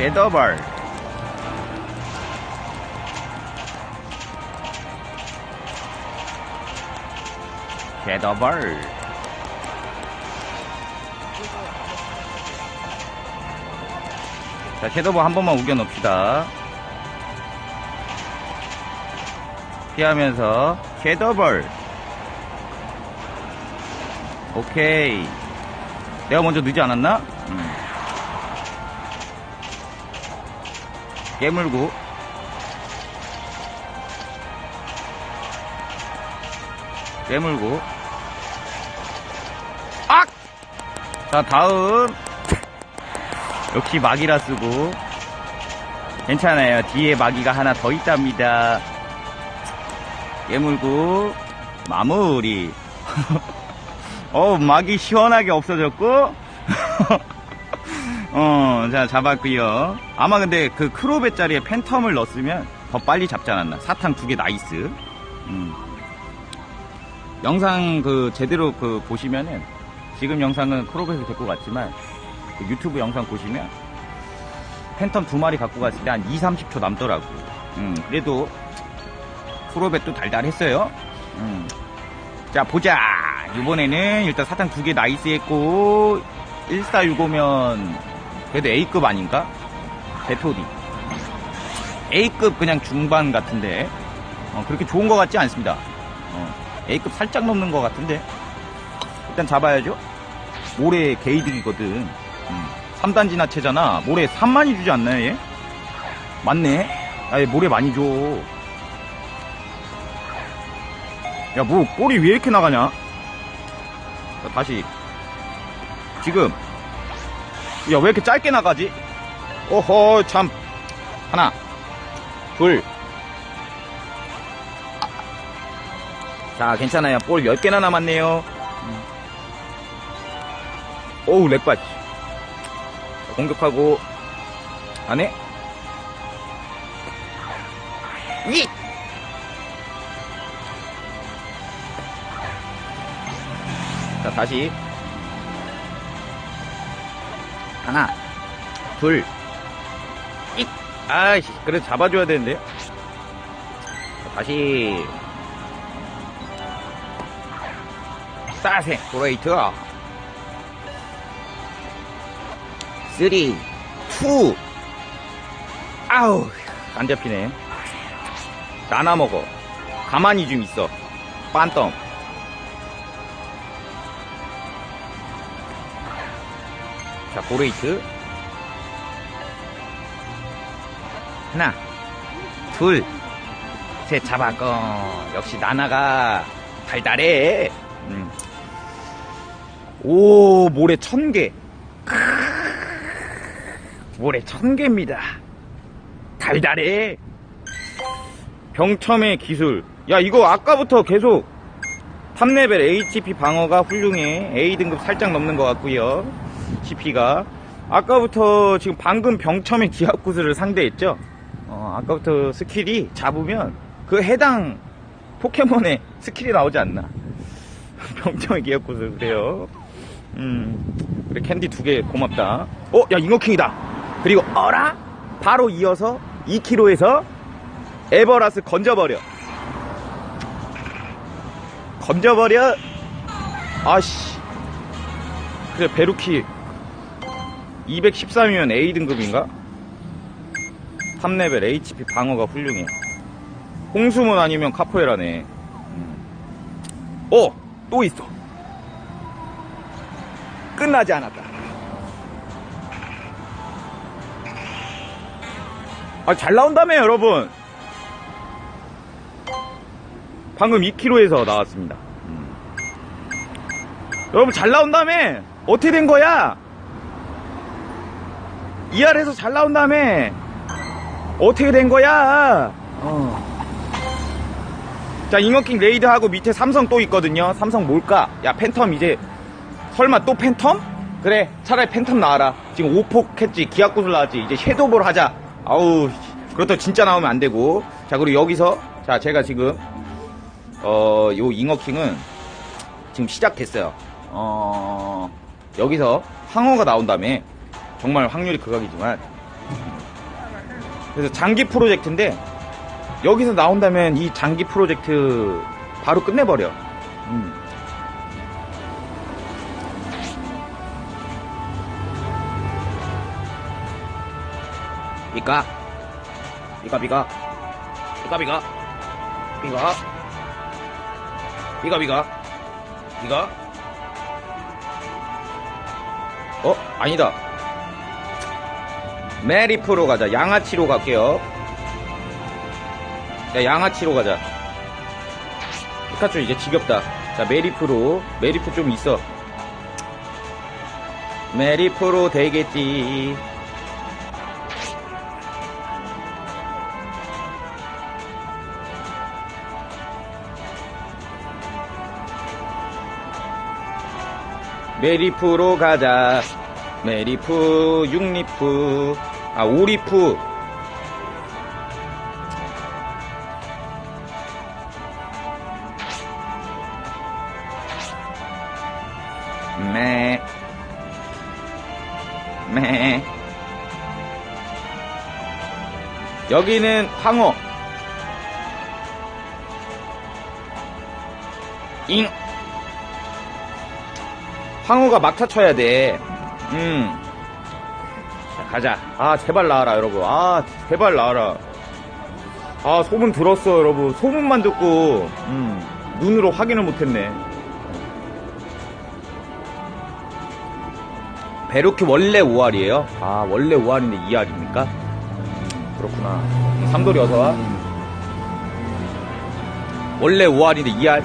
섀도벌. 섀도벌. 자 섀도벌 한 번만 우겨 넣읍시다. 피하면서 섀도벌. 오케이. 내가 먼저 늦지 않았나? 음. 깨물고. 깨물고. 악! 자 다음. 역시 마기라 쓰고. 괜찮아요. 뒤에 마기가 하나 더 있답니다. 깨물고. 마무리. 어 마기 시원하게 없어졌고 어, 자, 잡았고요 아마 근데 그 크로베짜리에 팬텀을 넣었으면 더 빨리 잡지 않았나. 사탕 두 개 나이스. 음. 영상 그 제대로 그 보시면은 지금 영상은 크로베에서 데리고 갔지만 그 유튜브 영상 보시면 팬텀 두 마리 갖고 갔을 때 한 2, 30초 남더라고. 음, 그래도 크로베도 달달했어요. 음. 자, 보자. 이번에는 일단 사탕 두 개 나이스 했고 1465면 그래도 A급 아닌가? 대표디. A급 그냥 중반 같은데 어, 그렇게 좋은 것 같지 않습니다. 어, A급 살짝 넘는 것 같은데 일단 잡아야죠. 모래 게이득이거든. 음, 3단 진화체잖아. 모래 3만이 주지 않나요 얘? 맞네. 아, 얘 모래 많이 줘. 야, 뭐 볼이 왜 이렇게 나가냐? 자, 다시 지금 야 왜 이렇게 짧게 나가지? 오호 참. 하나 둘 자 괜찮아요. 볼 10개나 남았네요. 음. 오우 렉바 자, 공격하고 안 해 이! 자, 다시. 하나, 둘, 익! 아이씨, 그래도 잡아줘야 되는데. 자, 다시. 싸세, 브레이터. 쓰리, 투. 아우, 안 잡히네. 나나 먹어. 가만히 좀 있어. 빤떡. 자, 보레이트. 하나, 둘, 셋 잡았고. 역시 나나가 달달해. 음. 오, 모래 천 개. 모래 천 개입니다. 달달해. 병첨의 기술. 야, 이거 아까부터 계속 3레벨 HP 방어가 훌륭해. A 등급 살짝 넘는 것 같고요. CP가 아까부터 지금 방금 병첨의 기합구슬을 상대했죠. 어, 아까부터 스킬이 잡으면 그 해당 포켓몬의 스킬이 나오지 않나. 병첨의 기합구슬 그래요. 음, 그래 캔디 두 개 고맙다. 어, 야 잉어킹이다. 그리고 어라 바로 이어서 2kg에서 에버라스 건져버려. 건져버려. 아씨. 그래 베루키 213이면 A 등급인가? 3레벨 HP 방어가 훌륭해. 홍수문 아니면 카포에라네. 음. 어! 또 있어. 끝나지 않았다. 아, 잘 나온다며, 여러분. 방금 2kg에서 나왔습니다. 음. 여러분, 잘 나온다며! 어떻게 된 거야? ER에서 잘 나온 다음에 어떻게 된 거야? 어. 자, 잉어킹 레이드하고 밑에 삼성 또 있거든요. 삼성 뭘까? 야, 팬텀 이제 설마 또 팬텀? 그래, 차라리 팬텀 나와라. 지금 오폭 했지, 기압구슬 나왔지. 이제 섀도볼 하자. 아우, 그렇다고 진짜 나오면 안 되고. 자, 그리고 여기서 자, 제가 지금 어, 요 잉어킹은 지금 시작됐어요. 어, 여기서 황어가 나온 다음에 정말 확률이 극악이지만. 그래서 장기 프로젝트인데 여기서 나온다면 이 장기 프로젝트 바로 끝내버려. 음. 이까 이가비가... 이가비가... 비가. 비가 비가. 비가. 어? 아니다. 메리프로 가자. 양아치로 갈게요. 야 양아치로 가자. 피카츄 이제 지겹다. 자 메리프로. 메리프 좀 있어. 메리프로 되겠지. 메리프로 가자. 메리프, 육리프, 아, 오리프. 매. 매. 여기는 황어. 잉. 황호가 막타 쳐야 돼. 음. 자, 가자. 아, 제발 나와라, 여러분. 아, 제발 나와라. 아, 소문 들었어, 여러분. 소문만 듣고, 음, 눈으로 확인을 못했네. 베르키 원래 5알이에요? 아, 원래 5알인데 2알입니까? 그렇구나. 삼돌이 어서와. 원래 5알인데 2알?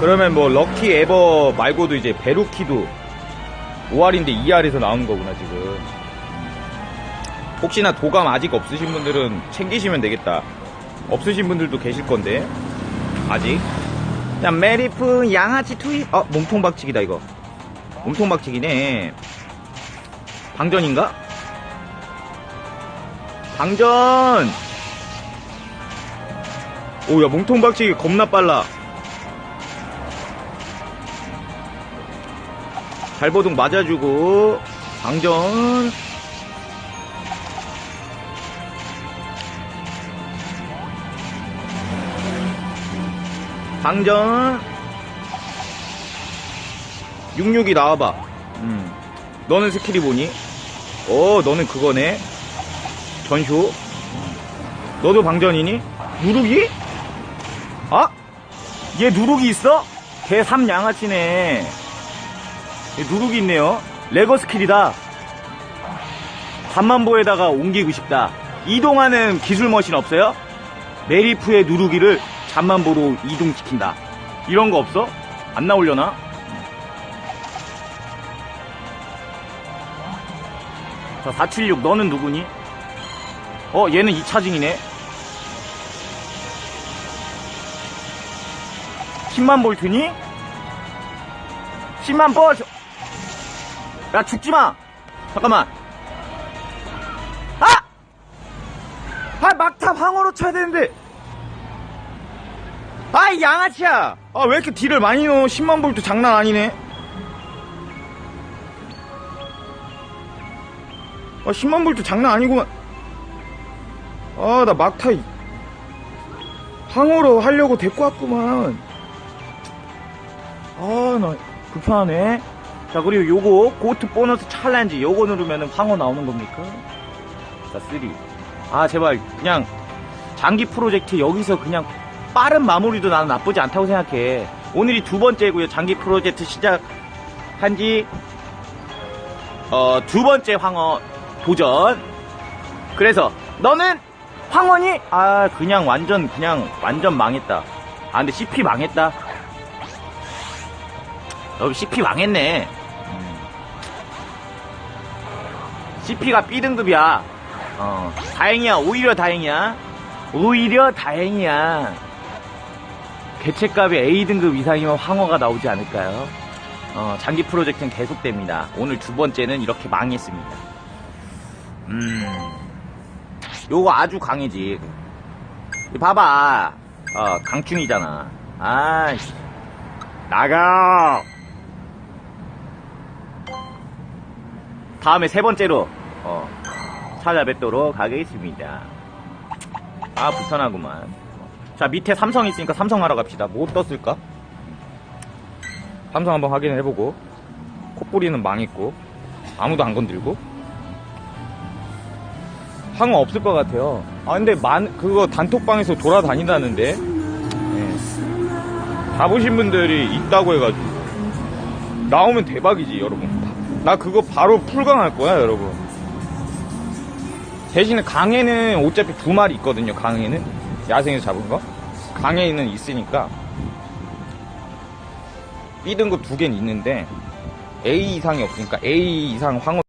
그러면 뭐 럭키 에버 말고도 이제 베루키도 5알인데 2알에서 나오는 거구나 지금 혹시나 도감 아직 없으신 분들은 챙기시면 되겠다. 없으신 분들도 계실 건데 아직. 자 메리프 양아치 투입 어 몸통 박치기다 이거. 몸통 박치기네. 방전인가? 방전! 오야 몸통 박치기 겁나 빨라. 발버둥 맞아주고 방전 방전 66이 나와봐 음. 너는 스킬이 뭐니? 어 너는 그거네 전쇼 너도 방전이니? 누룩이? 아? 얘 누룩이 있어? 개 3양아치네 예, 누룩이 있네요. 레거 스킬이다. 잠만보에다가 옮기고 싶다. 이동하는 기술 머신 없어요? 메리프의 누르기를 잠만보로 이동시킨다. 이런 거 없어? 안 나오려나? 자, 476 너는 누구니? 어, 얘는 2차징이네. 10만 볼트니? 10만 볼트! 야 죽지 마. 잠깐만. 아! 아 막타 황어로 쳐야 되는데. 아이 양아치야. 아 왜 이렇게 딜을 많이 넣어? 10만 볼트 장난 아니네. 아 10만 볼트 장난 아니구만. 아 나 막타 이- 황어로 하려고 데리고 왔구만. 아 나 불편하네. 자 그리고 요거 고트 보너스 챌린지 요거 누르면 황어 나오는 겁니까? 자 3. 아 제발 그냥 장기 프로젝트 여기서 그냥 빠른 마무리도 나는 나쁘지 않다고 생각해. 오늘이 두 번째고요. 장기 프로젝트 시작한 지 어, 두 번째 황어 도전. 그래서 너는 황원이 아 그냥 완전 그냥 완전 망했다. 아 근데 CP 망했다. 여기 CP 망했네. CP가 B등급이야. 어, 다행이야. 오히려 다행이야. 오히려 다행이야. 개체값이 A등급 이상이면 황어가 나오지 않을까요? 어, 장기 프로젝트는 계속됩니다. 오늘 두 번째는 이렇게 망했습니다. 음, 요거 아주 강해지. 이 봐봐. 어, 강충이잖아. 아이씨. 나가! 다음에 세 번째로, 어, 찾아뵙도록 하겠습니다. 아, 불편하구만. 자, 밑에 삼성 있으니까 삼성 하러 갑시다. 뭐 떴을까? 삼성 한번 확인을 해보고. 콧뿌리는 망했고. 아무도 안 건들고. 항어 없을 것 같아요. 아, 근데 만, 그거 단톡방에서 돌아다닌다는데. 예. 가보신 분들이 있다고 해가지고. 나오면 대박이지, 여러분. 나 그거 바로 풀강할 거야, 여러분. 대신에 강에는 어차피 두 마리 있거든요, 강에는. 야생에서 잡은 거. 강에는 있으니까. B등급 두 개는 있는데, A 이상이 없으니까 A 이상 황어